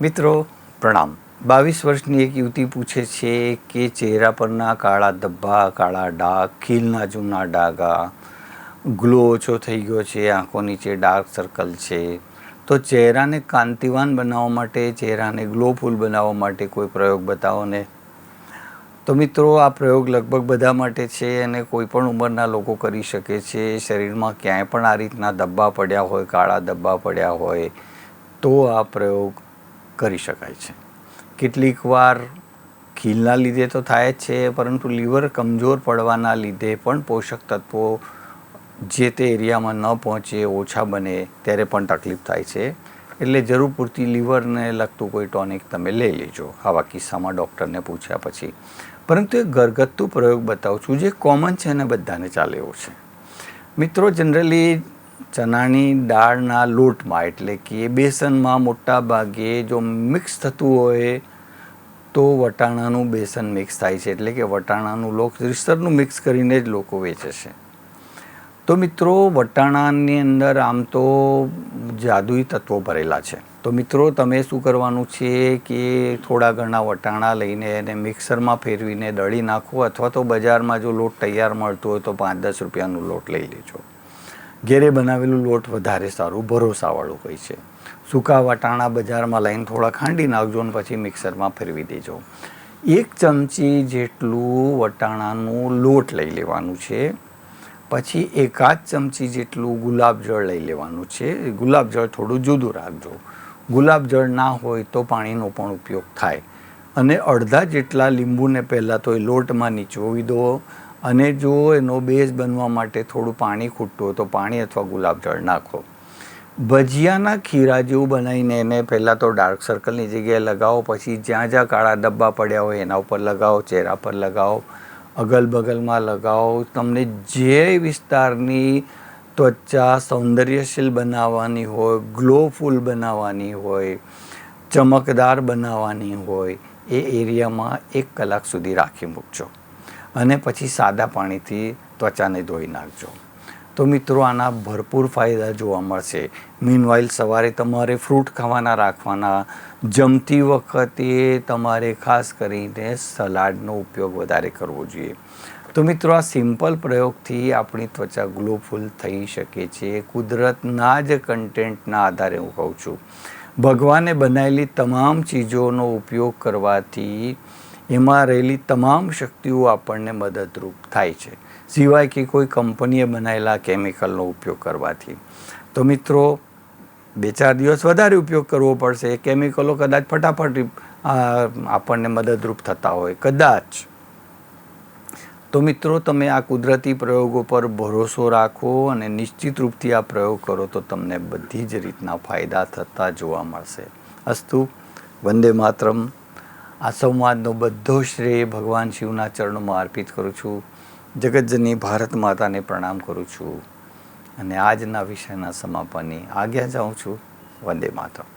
મિત્રો, પ્રણામ. બાવીસ વર્ષની એક યુવતી પૂછે છે કે ચહેરા પરના કાળા ધબ્બા, કાળા ડાઘ, ખીલના જૂના ડાઘા, ગ્લો ઓછો થઈ ગયો છે, આંખો નીચે ડાર્ક સર્કલ છે. તો ચહેરાને કાંતિવાન બનાવવા માટે, ચહેરાને ગ્લોફુલ બનાવવા માટે કોઈ પ્રયોગ બતાવો ને? તો મિત્રો, આ પ્રયોગ લગભગ બધા માટે છે અને કોઈ પણ ઉંમરના લોકો કરી શકે છે. શરીરમાં ક્યાંય પણ આ રીતના ધબ્બા પડ્યા હોય, કાળા ધબ્બા પડ્યા હોય, તો આ પ્રયોગ કરી શકાય છે. કેટલીક વાર ખીલના લીધે તો થાય જ છે, પરંતુ લીવર કમજોર પડવાના લીધે પણ પોષક તત્વો જે તે એરિયામાં ન પહોંચે, ઓછા બને ત્યારે પણ તકલીફ થાય છે. એટલે જરૂર પૂરતી લીવરને લગતું કોઈ ટોનિક તમે લઈ લેજો. આવા કિસ્સામાં ડૉક્ટરને પૂછ્યા પછી. પરંતુ એક ઘરગથ્થુ પ્રયોગ બતાવું છું જે કોમન છે અને બધાને ચાલે એવો છે. મિત્રો, જનરલી ચણાની દાળના લોટમાં, એટલે કે બેસનમાં મોટા ભાગે જો મિક્સ થતું હોય, તો વટાણાનું બેસન મિક્સ થાય છે. એટલે કે વટાણાનું લોક રીસરનું મિક્સ કરીને જ લોકો વેચે છે. તો મિત્રો, વટાણાની અંદર આમ તો જાદુઈ તત્વો ભરેલા છે. તો મિત્રો, તમે શું કરવાનું છે કે થોડા ઘણા વટાણા લઈને એને મિક્સરમાં ફેરવીને દળી નાખો, અથવા તો બજારમાં જો લોટ તૈયાર મળતો હોય તો પાંચ દસ રૂપિયાનું લોટ લઈ લેજો. ઘેરે બનાવેલું લોટ વધારે સારું, ભરોસાવાળું હોય છે. સૂકા વટાણા બજારમાં લઈને થોડા ખાંડી નાખજો અને પછી મિક્સરમાં ફેરવી દેજો. એક ચમચી જેટલું વટાણાનું લોટ લઈ લેવાનું છે. પછી એકાદ ચમચી જેટલું ગુલાબજળ લઈ લેવાનું છે. ગુલાબજળ થોડું જુદું રાખજો. ગુલાબજળ ના હોય તો પાણીનો પણ ઉપયોગ થાય. અને અડધા જેટલા લીંબુને પહેલાં તો એ લોટમાં નીચોવી દો. અને જો એનો બેઝ બનવા માટે થોડું પાણી ખૂટતું હોય તો પાણી અથવા ગુલાબજળ નાખો. ભજીયાના ખીરા જેવું બનાવીને એને પહેલાં તો ડાર્ક સર્કલની જગ્યાએ લગાવો, પછી જ્યાં જ્યાં કાળા ડબ્બા પડ્યા હોય એના ઉપર લગાવો, ચહેરા પર લગાવો અગલ બગલમાં લગાવો. તમને જે વિસ્તારની ત્વચા સૌંદર્યશીલ બનાવવાની હોય ગ્લોફુલ બનાવવાની હોય, ચમકદાર બનાવવાની હોય, એ એરિયામાં એક કલાક સુધી રાખી મૂકજો. અને પછી સાદા પાણીથી ત્વચાને ધોઈ નાખજો. તો મિત્રો, આના ભરપૂર ફાયદા જોવા મળશે. મીનવાઇલ સવારે તમારે ફ્રૂટ ખાવાના રાખવાના, જમતી વખતે તમારે ખાસ કરીને સલાડનો ઉપયોગ વધારે કરવો જોઈએ. તો મિત્રો, આ સિમ્પલ પ્રયોગથી આપણી ત્વચા ગ્લોફુલ થઈ શકે છે. કુદરતના જ કન્ટેન્ટના આધારે હું કહું છું. ભગવાને બનાવેલી તમામ ચીજોનો ઉપયોગ કરવાથી એમાં રહેલી તમામ શક્તિઓ આપણને મદદરૂપ થાય છે. સિવાય કે કોઈ કંપનીએ બનાવેલા કેમિકલનો ઉપયોગ કરવાથી. તો મિત્રો, બે ચાર દિવસ વધારે ઉપયોગ કરવો પડશે. એ કેમિકલો કદાચ ફટાફટ આપણને મદદરૂપ થતા હોય. કદાચ. તો મિત્રો, તમે આ કુદરતી પ્રયોગો પર ભરોસો રાખો અને નિશ્ચિત રૂપથી આ પ્રયોગ કરો તો તમને બધી જ રીતના ફાયદા થતા જોવા મળશે. અસ્તુ, વંદે માતરમ. આ સંવાદનો બધો શ્રેય ભગવાન શિવના ચરણોમાં અર્પિત કરું છું. જગતજની ભારત માતાને પ્રણામ કરું છું. અને આજના વિષયના સમાપનની આજ્ઞા જાઉં છું. વંદે માતરમ.